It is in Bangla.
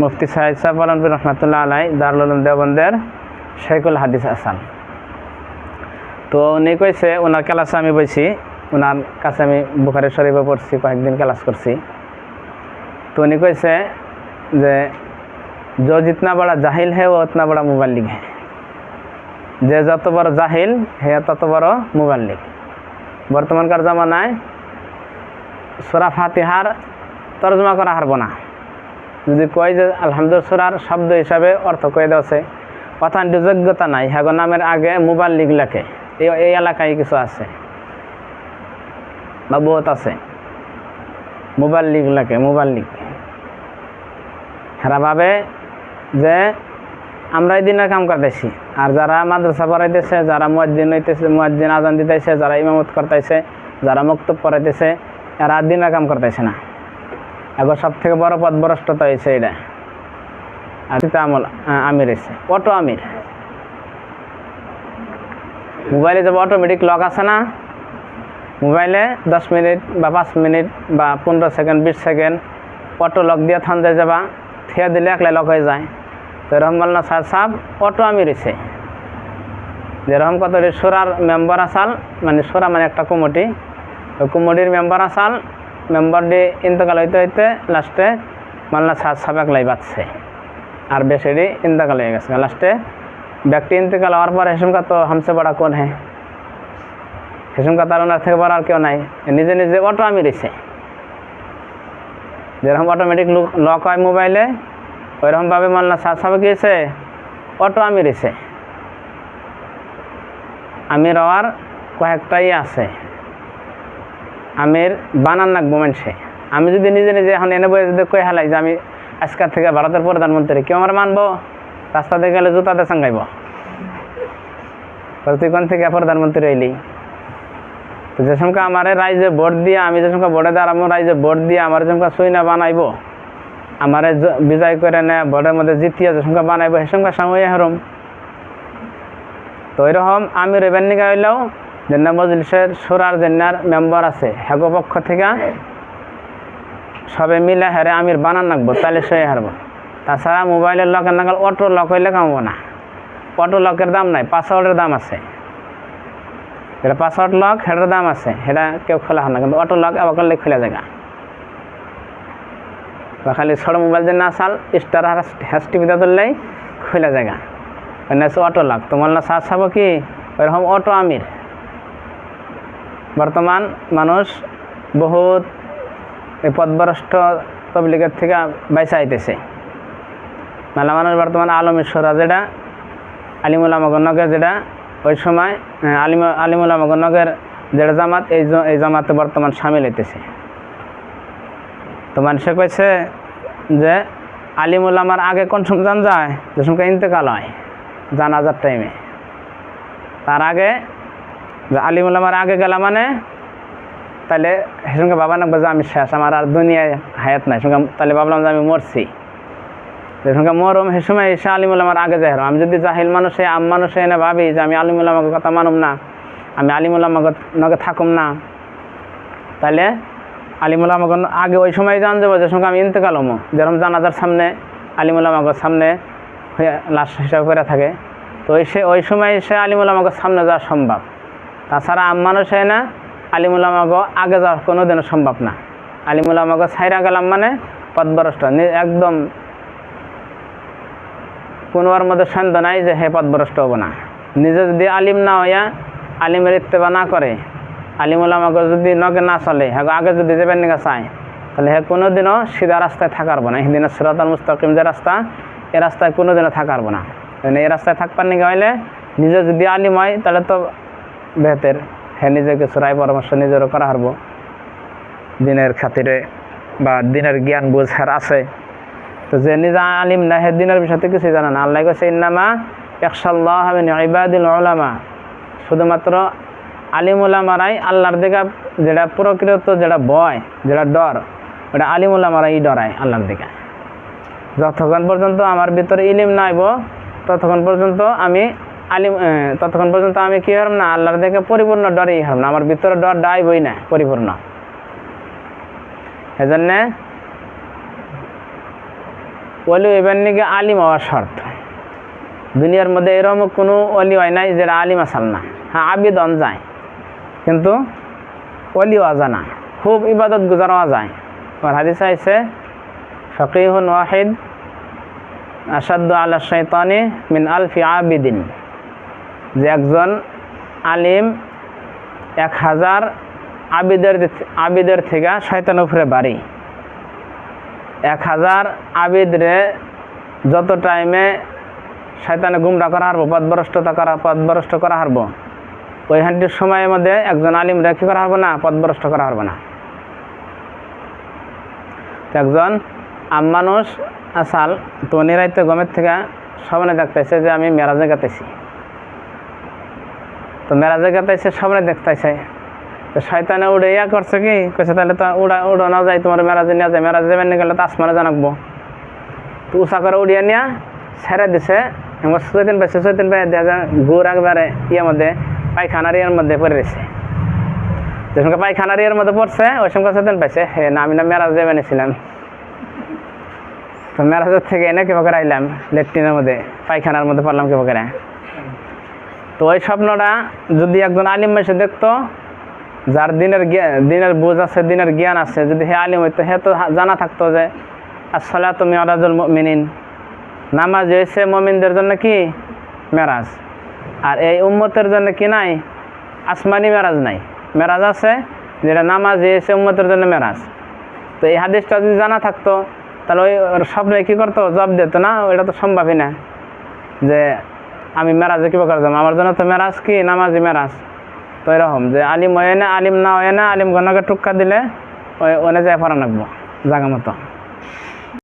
মুফতি সাহেদ সাহেব আলমপুর রহমতুল্লাহ আলাই দারুল উলুম দেওবন্দের শেখুল হাদিস আসান তো উনি কইছে ওনার ক্লাসে আমি বইছি ওনার কাছে আমি বুখারি শরীফে পড়ছি কয়েকদিন ক্লাস করছি তো উনি কইছে যে जो जितना बड़ा जाहिल है वो उतना बड़ा मुबल्लिग है যে যত বড় জাহিল হে তত বড় মুবাল্লিক বর্তমানকার জামানায় সোরা ফাতিহার তর্জমা করা হারব না যদি কয় যে আলহামদুল সুরার শব্দ হিসাবে অর্থ কয়ে দেওয়াছে অথান্তি যোগ্যতা নাই হ্যাগো নামের আগে মুবাল্লিগ লেখে। এই এই এলাকায় কিছু আছে, বা বহুত আছে। মুবাল্লিগ মোবাইল মুবাল্লিগ হেরা ভাবে যে আমরা এই দিনের কাম করতেছি, আর যারা মাদ্রাসা পড়াইতেছে, যারা মুয়াজ্জিন হইতেছে, মুয়াজ্জিন আজান দিতেছে, যারা ইমামত করতেছে, যারা মুক্তব পড়াইতেছে, এরা দিনের কাম করতেছে না। এখন সব থেকে বড় পদ ভ্রষ্টতা হয়েছে এটা আমল আমির এসে অটো আমির। মোবাইলে যে অটোমেটিক লক আছে না, মোবাইলে দশ মিনিট বা পাঁচ মিনিট বা পনেরো সেকেন্ড, বিশ সেকেন্ড অটো লক দিয়ে থান যায় যাবা, থিয়া দিলে একলাই লক হয়ে যায়। তো এরকম মাল্লা সাহেব সাহেব অটো আমি যে যেরকম কত সোরার মেম্বার আসাল মানে সোরা মানে একটা কমিটি। ওই কমিটির মেম্বার আসাল মেম্বার দিয়ে ইন্তকাল হইতে হইতে লাস্টে মাল্লা সাহেব সাহেব একলাই বাঁচছে। আর বেশিরই ইন্তকাল হয়ে গেছে। লাস্টে ব্যক্তি ইন্তকাল হওয়ার পর হেসুমকা তো হামসে বড়া কোন হ্যাঁ হেসুমকা তার ওনার থেকে বড় আর কেউ নাই। নিজে নিজে অটো আমি রয়েছে। যেরকম অটোমেটিক লক হয় মোবাইলে ওইরকমভাবে মাল্লা সাহেব সাহেব গিয়েছে অটো আমি রয়েছে। আমির হওয়ার কয়েকটাই আছে। আমির বানান লাগবো মানুষে আমি যদি নিজে নিজে এখন এনে বয়ে যদি কয়ে হেলাই যে আমি আজকাল থেকে ভারতের প্রধানমন্ত্রী, কেউ আমার মানবো? রাস্তাতে গেলে জুতাতে সাঙ্গাইব। তুই কোন থেকে প্রধানমন্ত্রী হইলি? তো যে সময় আমার রাইজে ভোট দিয়ে, আমি যে সময় ভোটে দাঁড়াবো, রাইজে ভোট দিয়ে আমার যে সময় না বানাইব, আমারে বিজয় করে নে, ভোটের মধ্যে জিতিয়া যে সময় বানাইব, সে সময় সময় হরম। তো এরকম আমি রেবেন্নিকা হইলেও জেন্না মজলিসের সুরার জেন্নার মেম্বার আছে। হেগো পক্ষ থেকে সবে মিলে হেরে আমির বানান রাখব তাহলে সই হারবো। তাছাড়া মোবাইলের লকের নাগাল অটো লক হইলে কামবো না। অটো লকের দাম নাই, পাসওয়ার্ডের দাম আছে। এটা পাসওয়ার্ড লক সেটার দাম আছে সেটা কেউ খোলা হয় না, কিন্তু অটো লক আবার করলে খোলা জায়গা। বা খালি ছোট মোবাইল যে না চাল স্টার হ্যাশ টিভিতে ধরলেই খোলা জায়গা। অটো লক, তোমার না সাজ চাব কি? ওইরকম অটো আমির। বর্তমান মানুষ বহুত পদভ্রষ্ট তবলিগের থেকে বাইসা আইতেছে মেলা মানুষ বর্তমান আলমের সরা যেটা আলিমুল্লাহ মগনগের যেটা, ওই সময় আলিম আলিমুল্লাহ মগনগের যেটা জামাত, এই এই জামাতে বর্তমান সামিল হইতেছে। তো মানুষে কইছে যে আলিমুল আমার আগে কোন সময় জান যায় যে সময় ইন্তেকাল হয়, জানাজার টাইমে তার আগে যে আলিমুল আমার আগে গেলা মানে? তাহলে সেসঙ্গে বাবা না যে আমি শেষ, আমার আর দুনিয়ায় হায়াত নাই। সঙ্গে তাহলে ভাবলাম যে আমি মরছি। যে সঙ্গে মরম সে সময় এসে আমার আগে যাই আমি যদি জাহিল মানুষে আম মানুষে এনে ভাবি যে আমি আমাকে কথা মানুম না। আমি আলিমুল আমাকে নগে থাকুম না। তাহলে আলিমুল আমাকে আগে ওই সময় জান যাব যে সঙ্গে আমি ইন্তেকাল হমো। যেরকম জানাজার সামনে আলিমুল আমাকে সামনে লাশ হিসাবে করে থাকে। তো ওই সে ওই সময় সে আলিমুল আমাকে সামনে যাওয়া সম্ভব। তাছাড়া মানুষ হয় না, আলিমুল আমাকে আগে যাওয়া কোনো দিনও সম্ভব না। আলিমুল আমাকে ছাইরা গেলাম মানে পদভ্রষ্ট নি- একদম কোনোর মধ্যে সন্দেহ নাই যে হে পদভ্রষ্ট হব না। নিজে যদি আলিম না হইয়া আলিমের ইত্তেবা না করে, আলিমুল আমাকে যদি নগে না চলে হ্যাঁ আগে যদি যাবেন নিকা চায়, তাহলে হ্যাঁ কোনোদিনও সিধা রাস্তায় থাকার না। সেদিন সিরাতাল মুস্তাকিম যে রাস্তা, এ রাস্তায় কোনোদিনও থাকার না। মানে এই রাস্তায় থাকবার নিকা হইলে নিজে যদি আলিম হয়, তাহলে তো বেহতের হ্যাঁ নিজেকে সুরাই পরামর্শ নিজেরও করা হারবো। দিনের খাতিরে বা দিনের জ্ঞান বোঝার আছে। তো যে নিজে আলিম না, হে দিনের বিষয়তে কিছুই জানে না। আল্লাহ কাছে ইন্নামা একশাল্লাহ ইবাদুল ওলামা শুধুমাত্র আলিম ওলামারাই আল্লাহর দিকে যেটা প্রকৃত, যেটা ভয়, যেটা ডর, ওটা আলিম ওলামারাই ডরায় আল্লাহর দিকে। যতক্ষণ পর্যন্ত আমার ভিতরে ইলিম নাইব, ততক্ষণ পর্যন্ত আমি আলিম ততক্ষণ পর্যন্ত আমি কি হারম না? আল্লাহর দেখে পরিপূর্ণ ডরেই হারম না। আমার ভিতরে ডর ডাইবই না, পরিপূর্ণ। এজন্যে অলি হইবার নাকি আলিম হওয়ার শর্ত। দুনিয়ার মধ্যে এরকম কোনো অলি হয় নাই যেটা আলিম আসাল না। হ্যাঁ আবেদন যায়, কিন্তু অলি অজানা খুব ইবাদত গুজারা যায়। আমার হাদিস আইসে ফকিহুন ওয়াহিদ আসাদ্দ আল্লাহ শৈতানি মিন আলফি আবিদিন। যে একজন আলিম এক হাজার আবিদের আবিদের থেকে শয়তান উপরে বাড়ি। এক হাজার আবিদরে যত টাইমে শয়তানে গুমরা করা হারবো, পদভ্রষ্টতা করা, পদভ্রষ্ট করা হারবো ওই সময়ের মধ্যে একজন আলিম রেখে করা হবে না, পদভ্রষ্ট করা হবে না। একজন আম মানুষ, আসাল, তো নিরাইতে গমের থেকে সামনে দেখতেছে যে আমি মেরাজে গাতেছি। তো মেরাজে গাতাইছে সামনে দেখতেছে তো শয়তানে উড়ে ইয়া করছে কি? কইছে, তাহলে তো উড়া উড়ানো যায় তোমার মেরাজে নিয়ে যায় মেরাজে যাবেন গেলে তো আসমানে জানাকবো তো উষা করে উড়িয়ে নিয়ে ছেড়ে দিছে। আমার চৈতিন পাইছে চৈতিন পাই দেখা যায় গুড় একবারে ইয়ের মধ্যে, পায়খানার ইয়ের মধ্যে পড়ে রয়েছে যে পায়খানার ইয়ের মধ্যে পড়ছে, ওই সঙ্গে চৈতিন পাইছে, হে, না, আমি না মেরাজ যাবে নিয়েছিলাম তো মেরাজের থেকে এনে কেবা করে আইলাম লেট্রিনের মধ্যে, পায়খানার মধ্যে পড়লাম কেবা করে তো ওই স্বপ্নটা যদি একজন আলিম এসে দেখতো, যার দিনের দিনের বুঝ আছে, দিনের জ্ঞান আছে, যদি হে আলিম হইতো, হে তো জানা থাকতো যে আসলে তুমি অরাজুল মিনিন নামাজ হয়েছে মমিনদের জন্য কি? মেরাজ। আর এই উম্মতের জন্য কি নাই? আসমানি মেরাজ নাই। মেরাজ আছে, যেটা নামাজ হয়েছে উম্মতের জন্য মেরাজ। তো এই হাদিসটা যদি জানা থাকতো, তাহলে ওই স্বপ্নে কী করতো? জব দিত, না ওইটা তো সম্ভবই না। যে আমি মেরাজে কী করে যাব আমার জন্য তো মেরাজ কি? নামাজি মেরাজ। তো এরকম যে আলিম হয় না, আলিম না হয় না আলিম গণকে টুক্কা দিলে ওই ওনে যায় ফরান রাখব জাগা মতো।